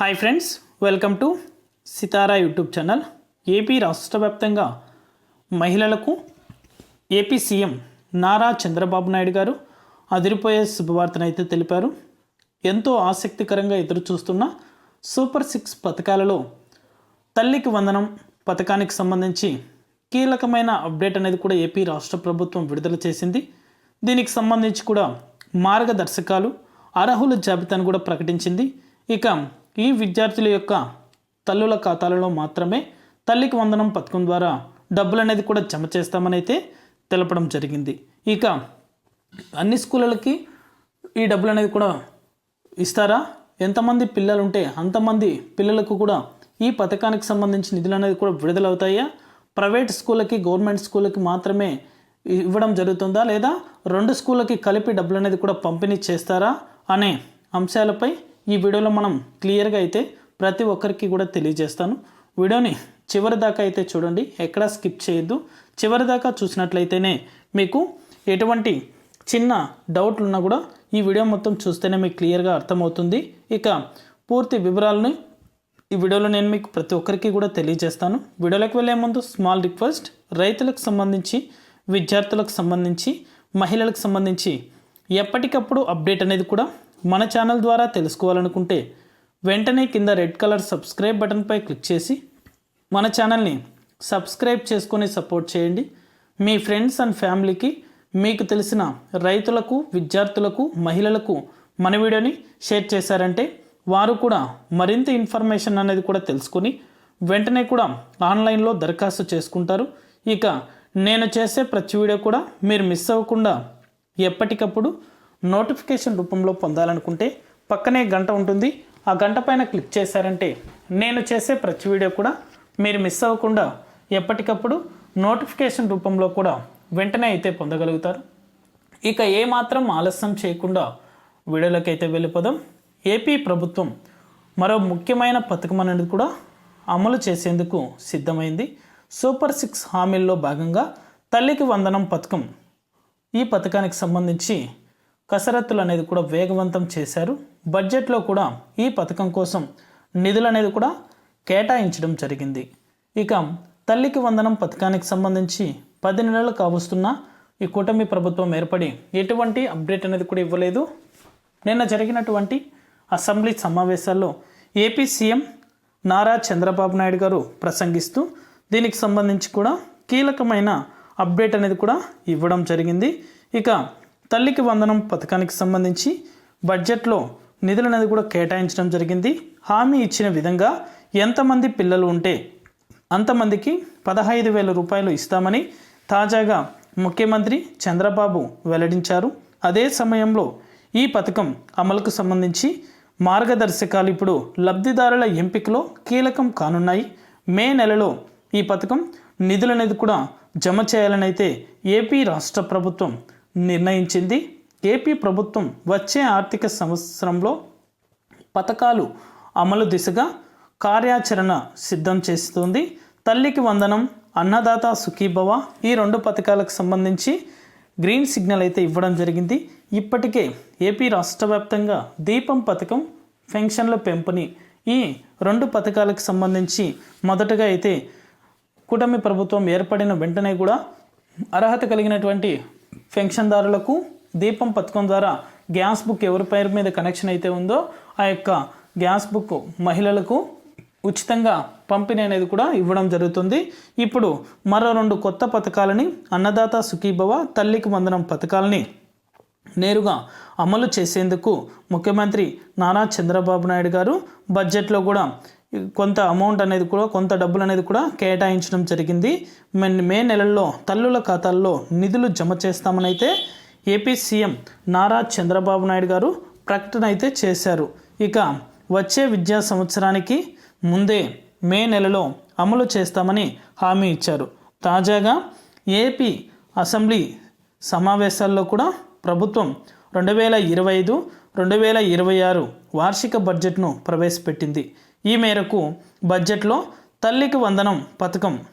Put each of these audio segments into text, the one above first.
Hi friends welcome to Sitara YouTube channel AP రాష్ట్ర వ్యాప్తంగా మహిళలకు ఏపీ సీఎం నారా చంద్రబాబు నాయుడు గారు అదిరిపోయే శుభవార్తనైతే తెలిపారు. ఎంతో ఆసక్తికరంగా ఎదురు చూస్తున్న సూపర్ సిక్స్ పథకాలలో తల్లికి వందనం పథకానికి సంబంధించి కీలకమైన అప్డేట్ అనేది కూడా ఏపీ రాష్ట్ర ప్రభుత్వం విడుదల చేసింది. దీనికి సంబంధించి కూడా మార్గదర్శకాలు అర్హుల జాబితాను కూడా ప్రకటించింది. ఇక ఈ విద్యార్థుల యొక్క తల్లుల ఖాతాలలో మాత్రమే తల్లికి వందనం పథకం ద్వారా డబ్బులు అనేది కూడా జమ చేస్తామని అయితే తెలపడం జరిగింది. ఇక అన్ని స్కూళ్ళకి ఈ డబ్బులు అనేది కూడా ఇస్తారా? ఎంతమంది పిల్లలు ఉంటే అంతమంది పిల్లలకు కూడా ఈ పథకానికి సంబంధించి నిధులు అనేది కూడా విడుదలవుతాయా? ప్రైవేట్ స్కూళ్ళకి గవర్నమెంట్ స్కూళ్ళకి మాత్రమే ఇవ్వడం జరుగుతుందా? లేదా రెండు స్కూళ్ళకి కలిపి డబ్బులు అనేది కూడా పంపిణీ చేస్తారా? అనే అంశాలపై ఈ వీడియోలో మనం క్లియర్గా అయితే ప్రతి ఒక్కరికి కూడా తెలియజేస్తాను. వీడియోని చివరి దాకా అయితే చూడండి ఎక్కడా స్కిప్ చేయొద్దు. చివరి దాకా చూసినట్లయితేనే మీకు ఎటువంటి చిన్న డౌట్లు ఉన్నా కూడా ఈ వీడియో మొత్తం చూస్తేనే మీకు క్లియర్గా అర్థమవుతుంది. ఇక పూర్తి వివరాలను ఈ వీడియోలో నేను మీకు ప్రతి ఒక్కరికి కూడా తెలియజేస్తాను. వీడియోలోకి వెళ్ళే ముందు స్మాల్ రిక్వెస్ట్ రైతులకు సంబంధించి విద్యార్థులకు సంబంధించి మహిళలకు సంబంధించి ఎప్పటికప్పుడు అప్డేట్ అనేది కూడా మన ఛానల్ ద్వారా తెలుసుకోవాలనుకుంటే వెంటనే కింద రెడ్ కలర్ సబ్స్క్రైబ్ బటన్పై క్లిక్ చేసి మన ఛానల్ని సబ్స్క్రైబ్ చేసుకొని సపోర్ట్ చేయండి. మీ ఫ్రెండ్స్ అండ్ ఫ్యామిలీకి మీకు తెలిసిన రైతులకు విద్యార్థులకు మహిళలకు మన వీడియోని షేర్ చేశారంటే వారు కూడా మరింత ఇన్ఫర్మేషన్ అనేది కూడా తెలుసుకొని వెంటనే కూడా ఆన్లైన్లో దరఖాస్తు చేసుకుంటారు. ఇక నేను చేసే ప్రతి వీడియో కూడా మీరు మిస్ అవ్వకుండా ఎప్పటికప్పుడు నోటిఫికేషన్ రూపంలో పొందాలనుకుంటే పక్కనే గంట ఉంటుంది. ఆ గంట పైన క్లిక్ చేశారంటే నేను చేసే ప్రతి వీడియో కూడా మీరు మిస్ అవ్వకుండా ఎప్పటికప్పుడు నోటిఫికేషన్ రూపంలో కూడా వెంటనే అయితే పొందగలుగుతారు. ఇక ఏమాత్రం ఆలస్యం చేయకుండా వీడియోలోకి అయితే వెళ్ళిపోదాం. ఏపీ ప్రభుత్వం మరో ముఖ్యమైన పథకం అనేది కూడా అమలు చేసేందుకు సిద్ధమైంది. సూపర్ సిక్స్ హామీల్లో భాగంగా తల్లికి వందనం పథకం ఈ పథకానికి సంబంధించి కసరత్తులు అనేది కూడా వేగవంతం చేశారు. బడ్జెట్లో కూడా ఈ పథకం కోసం నిధులు అనేది కూడా కేటాయించడం జరిగింది. ఇక తల్లికి వందనం పథకానికి సంబంధించి పది నెలలు కావస్తున్న ఈ కూటమి ప్రభుత్వం ఏర్పడి ఎటువంటి అప్డేట్ అనేది కూడా ఇవ్వలేదు. నిన్న జరిగినటువంటి అసెంబ్లీ సమావేశాల్లో ఏపీ సీఎం నారా చంద్రబాబు నాయుడు గారు ప్రసంగిస్తూ దీనికి సంబంధించి కూడా కీలకమైన అప్డేట్ అనేది కూడా ఇవ్వడం జరిగింది. ఇక తల్లికి వందనం పథకానికి సంబంధించి బడ్జెట్లో నిధులనేది కూడా కేటాయించడం జరిగింది. హామీ ఇచ్చిన విధంగా ఎంతమంది పిల్లలు ఉంటే అంతమందికి పదహైదు వేల రూపాయలు ఇస్తామని తాజాగా ముఖ్యమంత్రి చంద్రబాబు వెల్లడించారు. అదే సమయంలో ఈ పథకం అమలుకు సంబంధించి మార్గదర్శకాలు ఇప్పుడు లబ్ధిదారుల ఎంపికలో కీలకం కానున్నాయి. మే నెలలో ఈ పథకం నిధులనేది కూడా జమ చేయాలనైతే ఏపీ రాష్ట్ర ప్రభుత్వం నిర్ణయించింది. ఏపీ ప్రభుత్వం వచ్చే ఆర్థిక సంవత్సరంలో పథకాలు అమలు దిశగా కార్యాచరణ సిద్ధం చేస్తుంది. తల్లికి వందనం అన్నదాత సుఖీభవ ఈ రెండు పథకాలకు సంబంధించి గ్రీన్ సిగ్నల్ అయితే ఇవ్వడం జరిగింది. ఇప్పటికే ఏపీ రాష్ట్ర వ్యాప్తంగా దీపం పథకం పెన్షన్ల పెంపుని ఈ రెండు పథకాలకు సంబంధించి మొదటగా అయితే కూటమి ప్రభుత్వం ఏర్పడిన వెంటనే కూడా అర్హత కలిగినటువంటి పెన్షన్దారులకు దీపం పథకం ద్వారా గ్యాస్ బుక్ ఎవరి పేరు మీద కనెక్షన్ అయితే ఉందో ఆ యొక్క గ్యాస్ బుక్ మహిళలకు ఉచితంగా పంపిణీ అనేది కూడా ఇవ్వడం జరుగుతుంది. ఇప్పుడు మరో రెండు కొత్త పథకాలని అన్నదాత సుఖీభవ తల్లికి వందనం పథకాలని నేరుగా అమలు చేసేందుకు ముఖ్యమంత్రి నారా చంద్రబాబు నాయుడు గారు బడ్జెట్లో కూడా కొంత అమౌంట్ అనేది కూడా కొంత డబ్బులు అనేది కూడా కేటాయించడం జరిగింది. మే- మే నెలల్లో తల్లుల ఖాతాల్లో నిధులు జమ చేస్తామని అయితే ఏపీ సీఎం నారా చంద్రబాబు నాయుడు గారు ప్రకటన అయితే చేశారు. ఇక వచ్చే విద్యా సంవత్సరానికి ముందే మే నెలలో అమలు చేస్తామని హామీ ఇచ్చారు. తాజాగా ఏపీ అసెంబ్లీ సమావేశాల్లో కూడా ప్రభుత్వం రెండు వేల ఇరవై ఐదు రెండు వేల ఇరవై ఆరు వార్షిక బడ్జెట్ను ప్రవేశపెట్టింది. ఈ మేరకు బడ్జెట్లో తల్లికి వందనం పథకం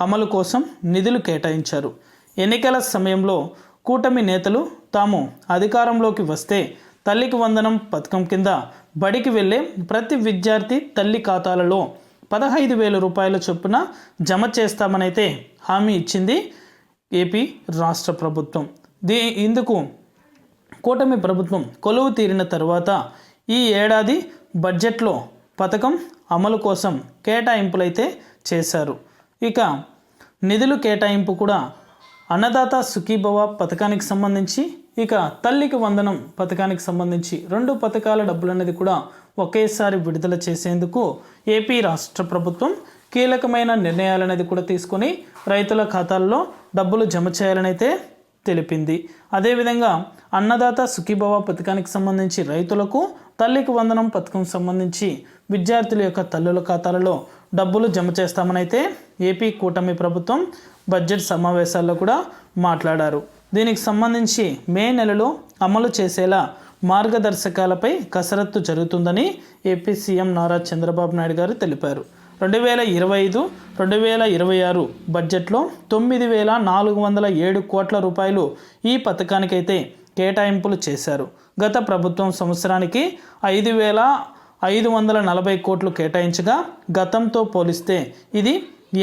అమలు కోసం నిధులు కేటాయించారు. ఎన్నికల సమయంలో కూటమి నేతలు తాము అధికారంలోకి వస్తే తల్లికి వందనం పథకం కింద బడికి వెళ్ళే ప్రతి విద్యార్థి తల్లి ఖాతాలలో పదహైదు వేల రూపాయల చొప్పున జమ చేస్తామనైతే హామీ ఇచ్చింది ఏపీ రాష్ట్ర ప్రభుత్వం. దీ ఇందుకు కూటమి ప్రభుత్వం కొలువు తీరిన తర్వాత ఈ ఏడాది బడ్జెట్లో పథకం అమలు కోసం కేటాయింపులైతే చేశారు. ఇక నిధులు కేటాయింపు కూడా అన్నదాత సుఖీభవ పథకానికి సంబంధించి ఇక తల్లికి వందనం పథకానికి సంబంధించి రెండు పథకాల డబ్బులు అనేది కూడా ఒకేసారి విడుదల చేసేందుకు ఏపీ రాష్ట్ర ప్రభుత్వం కీలకమైన నిర్ణయాలు అనేది కూడా తీసుకొని రైతుల ఖాతాల్లో డబ్బులు జమ చేయాలని అయితే తెలిపింది. అదేవిధంగా అన్నదాత సుఖీభవ పథకానికి సంబంధించి రైతులకు తల్లికి వందనం పథకం సంబంధించి విద్యార్థుల యొక్క తల్లుల ఖాతాలలో డబ్బులు జమ చేస్తామనైతే ఏపీ కూటమి ప్రభుత్వం బడ్జెట్ సమావేశాల్లో కూడా మాట్లాడారు. దీనికి సంబంధించి మే నెలలో అమలు చేసేలా మార్గదర్శకాలపై కసరత్తు జరుగుతుందని ఏపీ సీఎం నారా చంద్రబాబు నాయుడు గారు తెలిపారు. రెండు వేల ఇరవై ఐదు రెండు వేల ఇరవై ఆరు బడ్జెట్లో తొమ్మిది వేల నాలుగు వందల ఏడు కోట్ల రూపాయలు ఈ పథకానికైతే కేటాయింపులు చేశారు. గత ప్రభుత్వం సంవత్సరానికి ఐదు వేల ఐదు వందల నలభై కోట్లు కేటాయించగా గతంతో పోలిస్తే ఇది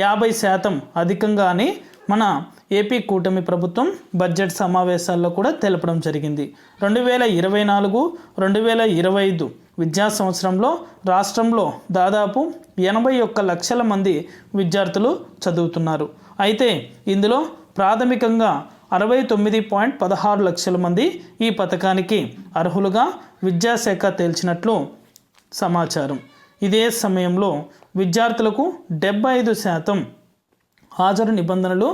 యాభై శాతం అధికంగా అని మన ఏపీ కూటమి ప్రభుత్వం బడ్జెట్ సమావేశాల్లో కూడా తెలపడం జరిగింది. రెండు వేల ఇరవై నాలుగు రెండు వేల ఇరవై ఐదు విద్యా సంవత్సరంలో రాష్ట్రంలో దాదాపు ఎనభై ఒక్క లక్షల మంది విద్యార్థులు చదువుతున్నారు. అయితే ఇందులో ప్రాథమికంగా అరవై తొమ్మిది పాయింట్ పదహారు లక్షల మంది ఈ పథకానికి అర్హులుగా విద్యాశాఖ తేల్చినట్లు సమాచారం. ఇదే సమయంలో విద్యార్థులకు డెబ్బై ఐదు శాతం హాజరు నిబంధనలు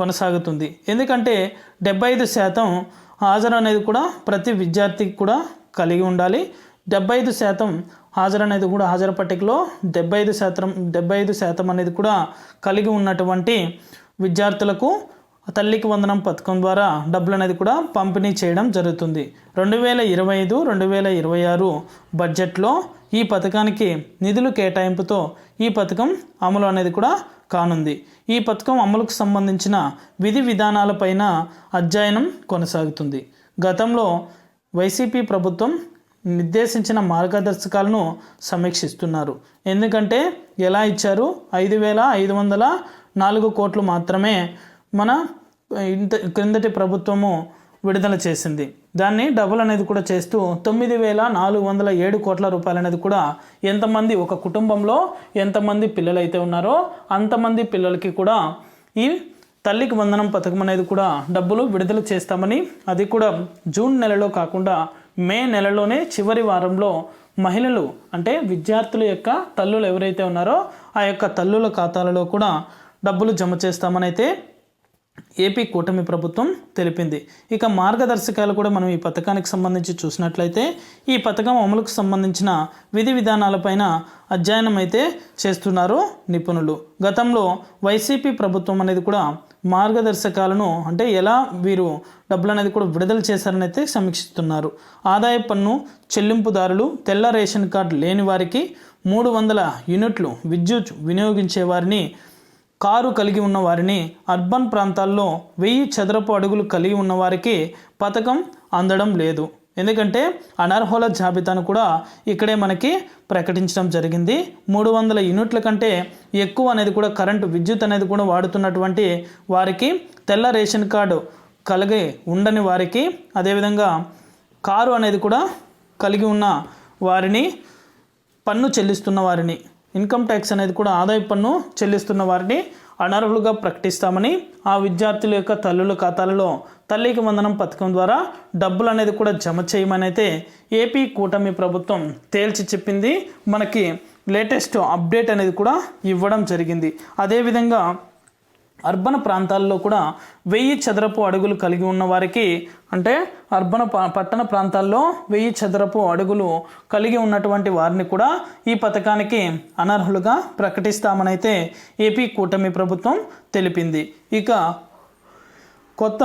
కొనసాగుతుంది. ఎందుకంటే డెబ్బై ఐదు శాతం హాజరు అనేది కూడా ప్రతి విద్యార్థికి కూడా కలిగి ఉండాలి. డెబ్బై ఐదు శాతం హాజరు అనేది కూడా హాజరు పట్టికలో డెబ్బై ఐదు శాతం డెబ్బై ఐదు శాతం అనేది కూడా కలిగి ఉన్నటువంటి విద్యార్థులకు తల్లికి వందనం పథకం ద్వారా డబ్బులు అనేది కూడా పంపిణీ చేయడం జరుగుతుంది. రెండు వేల ఇరవై ఐదు రెండు వేల ఇరవై ఆరు బడ్జెట్లో ఈ పథకానికి నిధులు కేటాయింపుతో ఈ పథకం అమలు అనేది కూడా కానుంది. ఈ పథకం అమలుకు సంబంధించిన విధి విధానాలపైన అధ్యయనం కొనసాగుతుంది. గతంలో వైసీపీ ప్రభుత్వం నిర్దేశించిన మార్గదర్శకాలను సమీక్షిస్తున్నారు. ఎందుకంటే ఎలా ఇచ్చారు? ఐదు వేల ఐదు వందల నాలుగు కోట్లు మాత్రమే మన ఇంత క్రిందటి ప్రభుత్వము విడుదల చేసింది. దాన్ని డబుల్ అనేది కూడా చేస్తూ తొమ్మిది వేల నాలుగు వందల ఏడు కోట్ల రూపాయలు అనేది కూడా ఎంతమంది ఒక కుటుంబంలో ఎంతమంది పిల్లలైతే ఉన్నారో అంతమంది పిల్లలకి కూడా ఈ తల్లికి వందనం పథకం అనేది కూడా డబ్బులు విడుదల చేస్తామని అది కూడా జూన్ నెలలో కాకుండా మే నెలలోనే చివరి వారంలో మహిళలు అంటే విద్యార్థుల యొక్క తల్లులు ఎవరైతే ఉన్నారో ఆ యొక్క తల్లుల ఖాతాలలో కూడా డబ్బులు జమ చేస్తామని అయితే ఏపీ కూటమి ప్రభుత్వం తెలిపింది. ఇక మార్గదర్శకాలు కూడా మనం ఈ పథకానికి సంబంధించి చూసినట్లయితే ఈ పథకం అమలుకు సంబంధించిన విధి విధానాలపైన అధ్యయనం అయితే చేస్తున్నారు నిపుణులు. గతంలో వైసీపీ ప్రభుత్వం అనేది కూడా మార్గదర్శకాలను అంటే ఎలా వీరు డబ్బులు అనేది కూడా విడుదల చేశారని అయితే సమీక్షిస్తున్నారు. ఆదాయ పన్ను చెల్లింపుదారులు తెల్ల రేషన్ కార్డు లేని వారికి మూడు వందల యూనిట్లు విద్యుత్ వినియోగించే వారిని కారు కలిగి ఉన్న వారిని అర్బన్ ప్రాంతాల్లో వెయ్యి చదరపు అడుగులు కలిగి ఉన్న వారికి పథకం అందడం లేదు. ఎందుకంటే అనర్హుల జాబితాను కూడా ఇక్కడే మనకి ప్రకటించడం జరిగింది. మూడు వందల యూనిట్ల కంటే ఎక్కువ అనేది కూడా కరెంటు విద్యుత్ అనేది కూడా వాడుతున్నటువంటి వారికి తెల్ల రేషన్ కార్డు కలిగి ఉండని వారికి అదేవిధంగా కారు అనేది కూడా కలిగి ఉన్న వారిని పన్ను చెల్లిస్తున్న వారిని ఇన్కమ్ ట్యాక్స్ అనేది కూడా ఆదాయ పన్ను చెల్లిస్తున్న వారిని అనర్హులుగా ప్రకటిస్తామని ఆ విద్యార్థుల యొక్క తల్లుల ఖాతాలలో తల్లికి వందనం పథకం ద్వారా డబ్బులు అనేది కూడా జమ చేయమని అయితే ఏపీ కూటమి ప్రభుత్వం తేల్చి చెప్పింది. మనకి లేటెస్ట్ అప్డేట్ అనేది కూడా ఇవ్వడం జరిగింది. అదేవిధంగా అర్బన్ ప్రాంతాల్లో కూడా వెయ్యి చదరపు అడుగులు కలిగి ఉన్న వారికి అంటే అర్బన్ ప- పట్టణ ప్రాంతాల్లో వెయ్యి చదరపు అడుగులు కలిగి ఉన్నటువంటి వారిని కూడా ఈ పథకానికి అనర్హులుగా ప్రకటిస్తామనైతే ఏపీ కూటమి ప్రభుత్వం తెలిపింది. ఇక కొత్త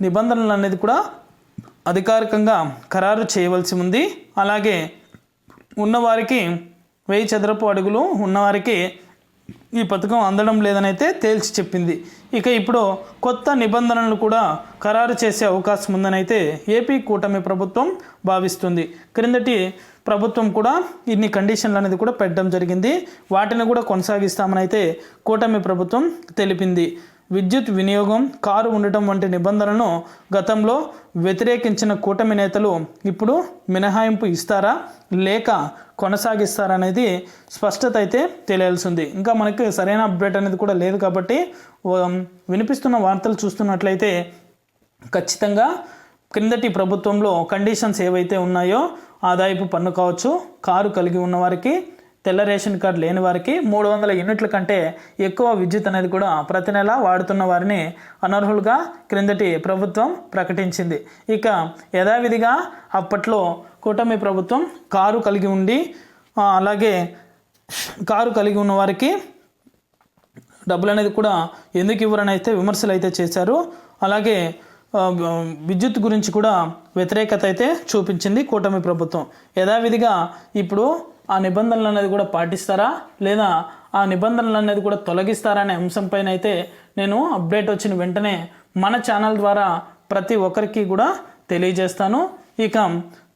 నిబంధనలు అనేది కూడా అధికారికంగా ఖరారు చేయవలసి ఉంది. అలాగే ఉన్నవారికి వెయ్యి చదరపు అడుగులు ఉన్నవారికి ఈ పథకం అందడం లేదనైతే తేల్చి చెప్పింది. ఇక ఇప్పుడు కొత్త నిబంధనలు కూడా ఖరారు చేసే అవకాశం ఉందనైతే ఏపీ కూటమి ప్రభుత్వం భావిస్తుంది. క్రిందటి ప్రభుత్వం కూడా ఇన్ని కండిషన్లు అనేది కూడా పెట్టడం జరిగింది. వాటిని కూడా కొనసాగిస్తామని అయితే కూటమి ప్రభుత్వం తెలిపింది. విద్యుత్ వినియోగం కారు ఉండటం వంటి నిబంధనలను గతంలో వ్యతిరేకించిన కూటమి నేతలు ఇప్పుడు మినహాయింపు ఇస్తారా లేక కొనసాగిస్తారా అనేది స్పష్టత అయితే తెలియాల్సింది. ఇంకా మనకి సరైన అప్డేట్ అనేది కూడా లేదు కాబట్టి వినిపిస్తున్న వార్తలు చూస్తున్నట్లయితే ఖచ్చితంగా క్రిందటి ప్రభుత్వంలో కండిషన్స్ ఏవైతే ఉన్నాయో ఆదాయపు పన్ను కావచ్చు కారు కలిగి ఉన్న వారికి తెల్ల రేషన్ కార్డు లేని వారికి మూడు వందల యూనిట్ల కంటే ఎక్కువ విద్యుత్ అనేది కూడా ప్రతి నెల వాడుతున్న వారిని అనర్హులుగా క్రిందటి ప్రభుత్వం ప్రకటించింది. ఇక యథావిధిగా అప్పట్లో కూటమి ప్రభుత్వం కారు కలిగి ఉండి అలాగే కారు కలిగి ఉన్న వారికి డబ్బులు అనేది కూడా ఎందుకు ఇవ్వరని అయితే విమర్శలు అయితే చేశారు. అలాగే విద్యుత్ గురించి కూడా వ్యతిరేకత అయితే చూపించింది కూటమి ప్రభుత్వం. యథావిధిగా ఇప్పుడు ఆ నిబంధనలు అనేది కూడా పాటిస్తారా? లేదా ఆ నిబంధనలు అనేది కూడా తొలగిస్తారా అనే అంశంపైన అయితే నేను అప్డేట్ వచ్చిన వెంటనే మన ఛానల్ ద్వారా ప్రతి ఒక్కరికి కూడా తెలియజేస్తాను. ఇక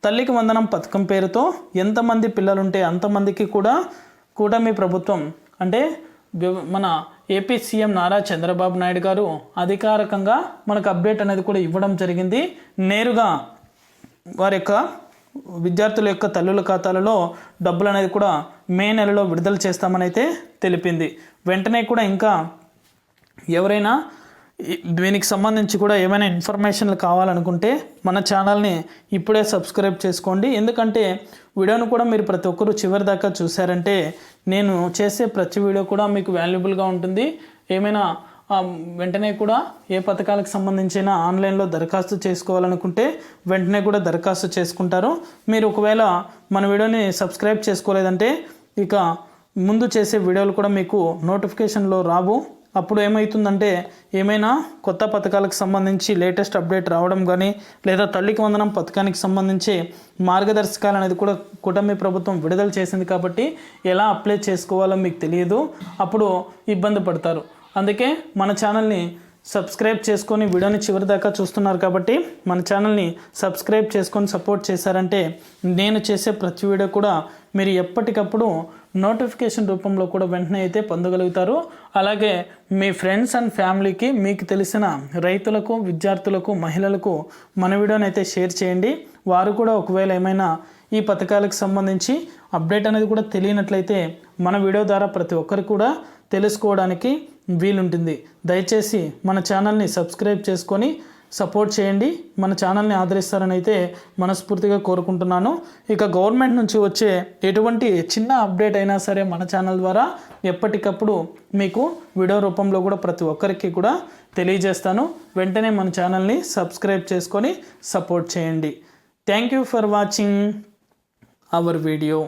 తల్లికి వందనం పథకం పేరుతో ఎంతమంది పిల్లలుంటే అంతమందికి కూడా కూటమి ప్రభుత్వం అంటే మన ఏపీ సీఎం నారా చంద్రబాబు నాయుడు గారు అధికారికంగా మనకు అప్డేట్ అనేది కూడా ఇవ్వడం జరిగింది. నేరుగా వారి యొక్క విద్యార్థుల యొక్క తల్లుల ఖాతాలలో డబ్బులు అనేది కూడా మే నెలలో విడుదల చేస్తామని అయితే తెలిపింది. వెంటనే కూడా ఇంకా ఎవరైనా దీనికి సంబంధించి కూడా ఏమైనా ఇన్ఫర్మేషన్లు కావాలనుకుంటే మన ఛానల్ని ఇప్పుడే సబ్స్క్రైబ్ చేసుకోండి. ఎందుకంటే వీడియోను కూడా మీరు ప్రతి ఒక్కరూ చివరి దాకా చూసారంటే నేను చేసే ప్రతి వీడియో కూడా మీకు వాల్యుబుల్గా ఉంటుంది. ఏమైనా వెంటనే కూడా ఏ పథకాలకు సంబంధించిన ఆన్లైన్లో దరఖాస్తు చేసుకోవాలనుకుంటే వెంటనే కూడా దరఖాస్తు చేసుకుంటారు. మీరు ఒకవేళ మన వీడియోని సబ్స్క్రైబ్ చేసుకోలేదంటే ఇక ముందు చేసే వీడియోలు కూడా మీకు నోటిఫికేషన్లో రావు. అప్పుడు ఏమవుతుందంటే ఏమైనా కొత్త పథకాలకు సంబంధించి లేటెస్ట్ అప్డేట్ రావడం కానీ లేదా తల్లికి వందనం పథకానికి సంబంధించి మార్గదర్శకాలు అనేది కూడా కూటమి ప్రభుత్వం విడుదల చేసింది కాబట్టి ఎలా అప్లై చేసుకోవాలో మీకు తెలియదు. అప్పుడు ఇబ్బంది పడతారు. అందుకే మన ఛానల్ని సబ్స్క్రైబ్ చేసుకొని వీడియోని చివరి దాకా చూస్తున్నారు కాబట్టి మన ఛానల్ని సబ్స్క్రైబ్ చేసుకొని సపోర్ట్ చేశారంటే నేను చేసే ప్రతి వీడియో కూడా మీరు ఎప్పటికప్పుడు నోటిఫికేషన్ రూపంలో కూడా వెంటనే అయితే పొందగలుగుతారు. అలాగే మీ ఫ్రెండ్స్ అండ్ ఫ్యామిలీకి మీకు తెలిసిన రైతులకు విద్యార్థులకు మహిళలకు మన వీడియోని అయితే షేర్ చేయండి. వారు కూడా ఒకవేళ ఏమైనా ఈ పథకాలకు సంబంధించి అప్డేట్ అనేది కూడా తెలియనట్లయితే మన వీడియో ద్వారా ప్రతి ఒక్కరు కూడా తెలుసుకోవడానికి వీలుంటుంది. దయచేసి మన ఛానల్ని సబ్స్క్రైబ్ చేసుకొని సపోర్ట్ చేయండి. మన ఛానల్ని ఆదరిస్తారని అయితే మనస్ఫూర్తిగా కోరుకుంటున్నాను. ఇక గవర్నమెంట్ నుంచి వచ్చే ఎటువంటి చిన్న అప్డేట్ అయినా సరే మన ఛానల్ ద్వారా ఎప్పటికప్పుడు మీకు వీడియో రూపంలో కూడా ప్రతి ఒక్కరికి కూడా తెలియజేస్తాను. వెంటనే మన ఛానల్ని సబ్స్క్రైబ్ చేసుకొని సపోర్ట్ చేయండి. Thank you for watching our video.